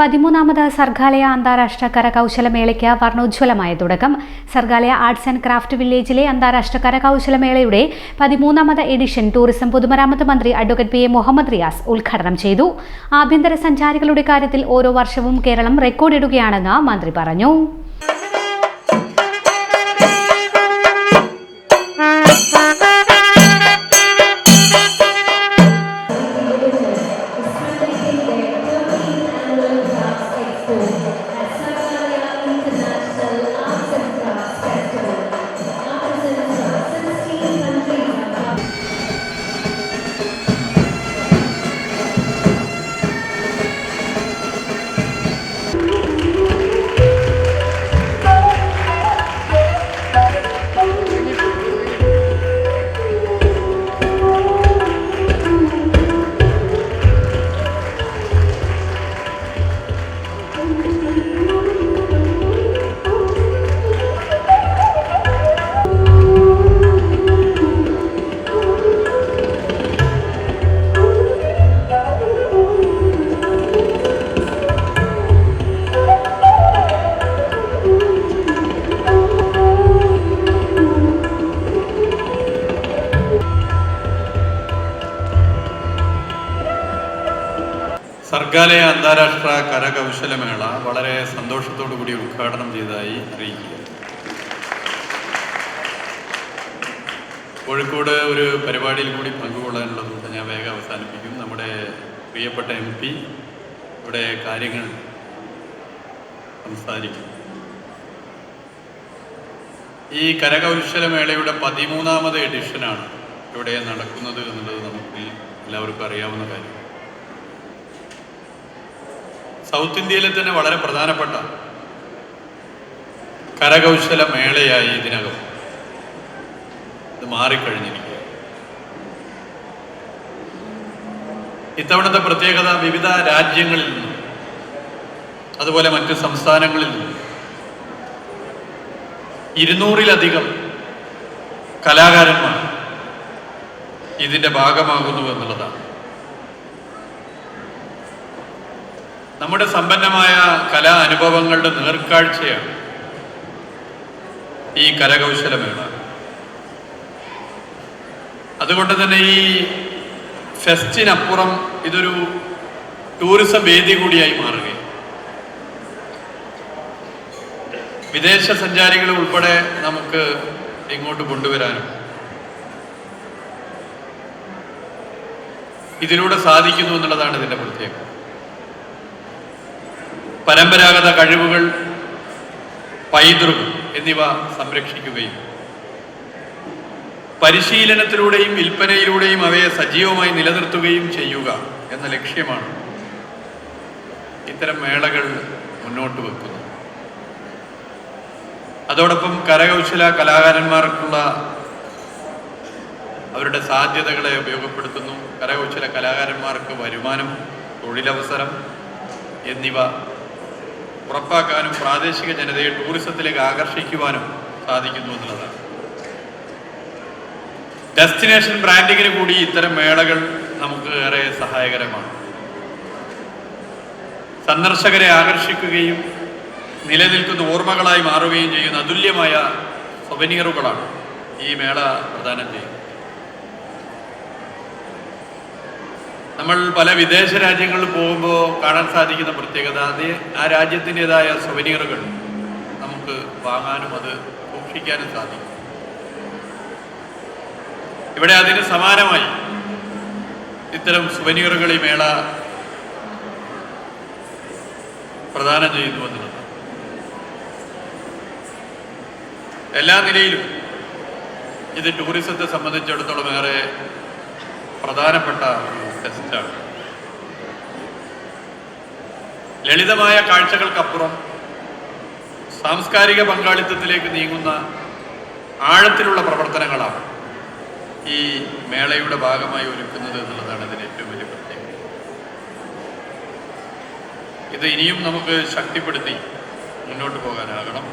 പതിമൂന്നാമത് സർഗാലയ അന്താരാഷ്ട്ര കരകൗശലമേളയ്ക്ക് വർണോജ്വലമായ തുടക്കം. Sargaalaya arts and craft വില്ലേജിലെ അന്താരാഷ്ട്ര കരകൗശലമേളയുടെ പതിമൂന്നാമത് എഡിഷൻ ടൂറിസം പൊതുമരാമത്ത് മന്ത്രി advocate P A Muhammad Riyas ഉദ്ഘാടനം ചെയ്തു. ആഭ്യന്തര സഞ്ചാരികളുടെ കാര്യത്തിൽ ഓരോ വർഷവും കേരളം റെക്കോർഡിടുകയാണെന്ന് മന്ത്രി പറഞ്ഞു. സർഗാലയ അന്താരാഷ്ട്ര കരകൗശലമേള വളരെ സന്തോഷത്തോടു കൂടി ഉദ്ഘാടനം ചെയ്തതായി അറിയിക്കുക. കോഴിക്കോട് ഒരു പരിപാടിയിൽ കൂടി പങ്കുകൊള്ളാനുള്ളതുകൊണ്ട് ഞാൻ വേഗം അവസാനിപ്പിക്കും. നമ്മുടെ പ്രിയപ്പെട്ട എം പി ഇവിടെ കാര്യങ്ങൾ സംസാരിക്കും. ഈ കരകൗശലമേളയുടെ പതിമൂന്നാമത് എഡിഷനാണ് ഇവിടെ നടക്കുന്നത് എന്നുള്ളത് നമുക്ക് എല്ലാവർക്കും അറിയാവുന്ന കാര്യം. സൗത്ത് ഇന്ത്യയിലെ തന്നെ വളരെ പ്രധാനപ്പെട്ട കരകൗശല മേളയായി ഇതിനകം ഇത് മാറിക്കഴിഞ്ഞിരിക്കുക ഇത്തവണത്തെ പ്രത്യേകത വിവിധ രാജ്യങ്ങളിൽ നിന്നും അതുപോലെ മറ്റ് സംസ്ഥാനങ്ങളിൽ നിന്നും ഇരുന്നൂറിലധികം കലാകാരന്മാർ ഇതിന്റെ ഭാഗമാകുന്നു എന്നുള്ളതാണ്. നമ്മുടെ സമ്പന്നമായ കലാ അനുഭവങ്ങളുടെ നേർക്കാഴ്ചയാണ് ഈ കരകൗശലമേള. അതുകൊണ്ട് തന്നെ ഈ ഫെസ്റ്റിനപ്പുറം ഇതൊരു ടൂറിസം വേദി കൂടിയായി മാറുകയും വിദേശ സഞ്ചാരികൾ ഉൾപ്പെടെ നമുക്ക് ഇങ്ങോട്ട് കൊണ്ടുവരാനും ഇതിലൂടെ സാധിക്കുന്നു എന്നുള്ളതാണ് ഇതിന്റെ പ്രത്യേകത. പരമ്പരാഗത കഴിവുകൾ പൈതൃകം എന്നിവ സംരക്ഷിക്കുകയും പരിശീലനത്തിലൂടെയും വിൽപ്പനയിലൂടെയും അവയെ സജീവമായി നിലനിർത്തുകയും ചെയ്യുക എന്ന ലക്ഷ്യമാണ് ഇത്തരം മേളകൾ മുന്നോട്ട് വെക്കുന്നത്. അതോടൊപ്പം കരകൗശല കലാകാരന്മാർക്കുള്ള അവരുടെ സാധ്യതകളെ ഉപയോഗപ്പെടുത്തുന്നു. കരകൗശല കലാകാരന്മാർക്ക് വരുമാനം തൊഴിലവസരം എന്നിവ ഉറപ്പാക്കാനും പ്രാദേശിക ജനതയെ ടൂറിസത്തിലേക്ക് ആകർഷിക്കുവാനും സാധിക്കുന്നു എന്നുള്ളതാണ്. ഡെസ്റ്റിനേഷൻ ബ്രാൻഡിങ്ങിന് കൂടി ഇത്തരം മേളകൾ നമുക്ക് ഏറെ സഹായകരമാണ്. സന്ദർശകരെ ആകർഷിക്കുകയും നിലനിൽക്കുന്ന ഓർമ്മകളായി മാറുകയും ചെയ്യുന്ന അതുല്യമായ സൊവനീറുകളാണ് ഈ മേള പ്രദാനം ചെയ്യുന്നത്. നമ്മൾ പല വിദേശ രാജ്യങ്ങളിൽ പോകുമ്പോൾ കാണാൻ സാധിക്കുന്ന പ്രത്യേകത അത് ആ രാജ്യത്തിന്റെതായ സുവനീറുകൾ നമുക്ക് വാങ്ങാനും അത് സൂക്ഷിക്കാനും സാധിക്കും. ഇവിടെ അതിന് സമാനമായി ഇത്തരം സുവനീറുകൾ ഈ മേള പ്രദാനം ചെയ്യുന്നു എന്നുള്ളത്. എല്ലാ നിലയിലും ഇത് ടൂറിസത്തെ സംബന്ധിച്ചിടത്തോളം ഏറെ പ്രധാനപ്പെട്ട ടെസ്റ്റാണ് ലളിതമായ കാഴ്ചകൾക്കപ്പുറം സാംസ്കാരിക പങ്കാളിത്തത്തിലേക്ക് നീങ്ങുന്ന ആഴത്തിലുള്ള പ്രവർത്തനങ്ങളാണ് ഈ മേളയുടെ ഭാഗമായി ഒരുക്കുന്നത് എന്നുള്ളതാണ് ഇതിന് ഏറ്റവും വലിയ പ്രത്യേകത. ഇത് ഇനിയും നമുക്ക് ശക്തിപ്പെടുത്തി മുന്നോട്ട് പോകാനാകണം.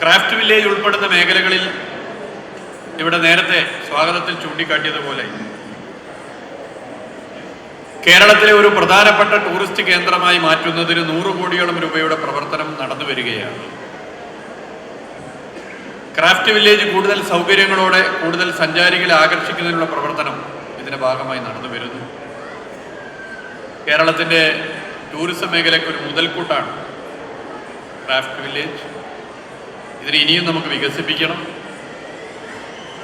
ക്രാഫ്റ്റ് വില്ലേജ് ഉൾപ്പെടുന്ന മേഖലകളിൽ ഇവിടെ നേരത്തെ സ്വാഗതത്തിൽ ചൂണ്ടിക്കാട്ടിയതുപോലെ കേരളത്തിലെ ഒരു പ്രധാനപ്പെട്ട ടൂറിസ്റ്റ് കേന്ദ്രമായി മാറ്റുന്നതിന് നൂറ് കോടിയോളം രൂപയുടെ പ്രവർത്തനം നടന്നു വരികയാണ്. ക്രാഫ്റ്റ് വില്ലേജ് കൂടുതൽ സൗകര്യങ്ങളോടെ കൂടുതൽ സഞ്ചാരികളെ ആകർഷിക്കുന്നതിനുള്ള പ്രവർത്തനം ഇതിന്റെ ഭാഗമായി നടന്നു വരുന്നു. കേരളത്തിന്റെ ടൂറിസം മേഖലയ്ക്ക് ഒരു മുതൽക്കൂട്ടാണ് ക്രാഫ്റ്റ് വില്ലേജ്. ഇതിനെ ഇനിയും നമുക്ക് വികസിപ്പിക്കണം.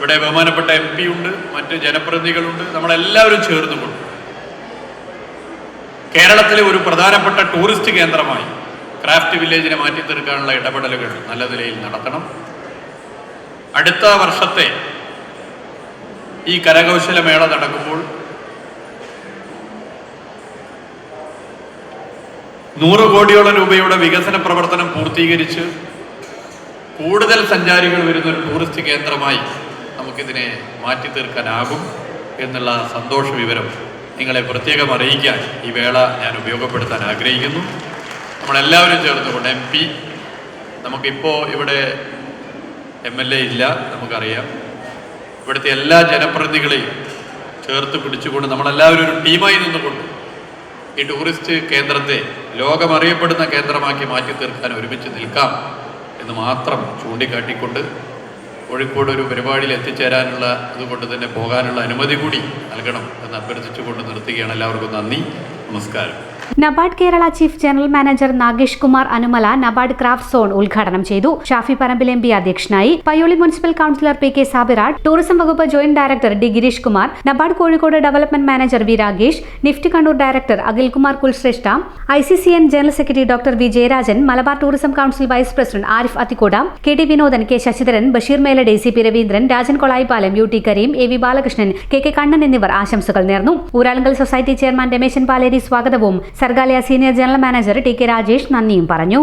ഇവിടെ ബഹുമാനപ്പെട്ട എം പി ഉണ്ട് മറ്റ് ജനപ്രതിനിധികളുണ്ട് നമ്മളെല്ലാവരും ചേർന്നുകൊണ്ട് കേരളത്തിലെ ഒരു പ്രധാനപ്പെട്ട ടൂറിസ്റ്റ് കേന്ദ്രമായി ക്രാഫ്റ്റ് വില്ലേജിനെ മാറ്റി തീർക്കാനുള്ള ഇടപെടലുകൾ നല്ല നിലയിൽ നടത്തണം. അടുത്ത വർഷത്തെ ഈ കരകൗശല മേള നടക്കുമ്പോൾ നൂറ് കോടിയോളം രൂപയുടെ വികസന പ്രവർത്തനം പൂർത്തീകരിച്ച് കൂടുതൽ സഞ്ചാരികൾ വരുന്ന ഒരു ടൂറിസ്റ്റ് കേന്ദ്രമായി നമുക്കിതിനെ മാറ്റി തീർക്കാനാകും എന്നുള്ള സന്തോഷ വിവരം നിങ്ങളെ പ്രത്യേകം അറിയിക്കാൻ ഈ വേള ഞാൻ ഉപയോഗപ്പെടുത്താൻ ആഗ്രഹിക്കുന്നു. നമ്മളെല്ലാവരും ചേർന്നുകൊണ്ട് എം പി നമുക്കിപ്പോൾ ഇവിടെ എം എൽ എ ഇല്ല നമുക്കറിയാം. ഇവിടുത്തെ എല്ലാ ജനപ്രതിനിധികളെയും ചേർത്ത് പിടിച്ചുകൊണ്ട് നമ്മളെല്ലാവരും ഒരു ടീമായി നിന്നുകൊണ്ട് ഈ ടൂറിസ്റ്റ് കേന്ദ്രത്തെ ലോകമറിയപ്പെടുന്ന കേന്ദ്രമാക്കി മാറ്റി തീർക്കാൻ ഒരുമിച്ച് നിൽക്കാം എന്ന് മാത്രം ചൂണ്ടിക്കാട്ടിക്കൊണ്ട് കോഴിക്കോട് ഒരു പരിപാടിയിൽ എത്തിച്ചേരാനുള്ള അതുകൊണ്ട് തന്നെ പോകാനുള്ള അനുമതി കൂടി നൽകണം എന്ന് അഭ്യർത്ഥിച്ചുകൊണ്ട് നിർത്തുകയാണ്. എല്ലാവർക്കും നന്ദി. നമസ്കാരം. NABARD Kerala chief general manager Nagesh Kumar Anumala NABARD craft zone ഉദ്ഘാടനം ചെയ്തു. ഷാഫി പറമ്പിൽ എം പി അധ്യക്ഷനായി Payyoli municipal councillor P K സാബിറാട് tourism വകുപ്പ് joint director D Girish Kumar NABARD Kozhikode development manager V Ragesh NIFT Kannur director Akhilkumar Kulshreshtha I C C N general secretary doctor V Jayarajan Malabar tourism council vice president Arif Athikkoda K T Vinodan K Sasidharan Basheer Melade C P Raveendran Rajan Kolayipalam U T Kareem A V Balakrishnan K K Kannan എന്നിവർ ആശംസകൾ നേർന്നു. Uralungal society chairman Rameshan Paleri സ്വാഗതവും Sargalaya senior general manager T K Rajesh നന്ദിയും പറഞ്ഞു.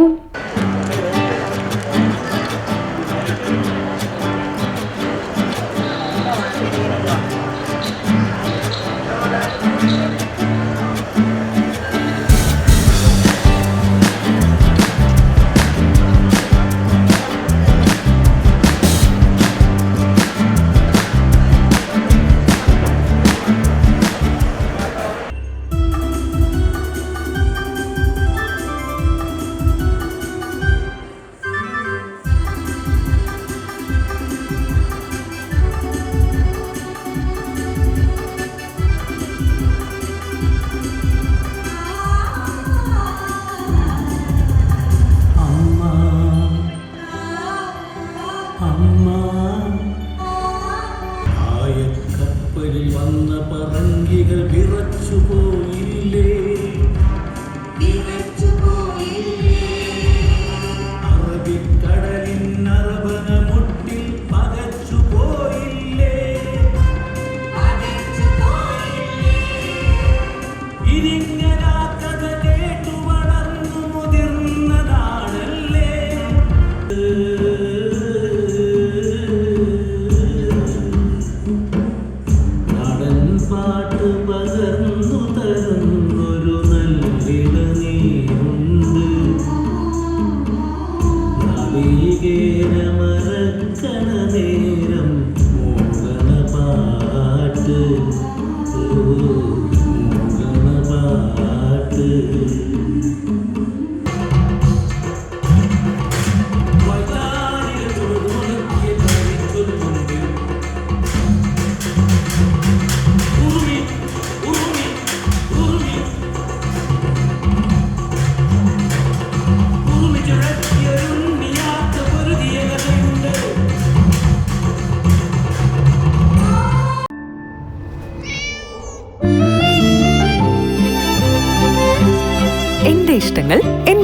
一定要。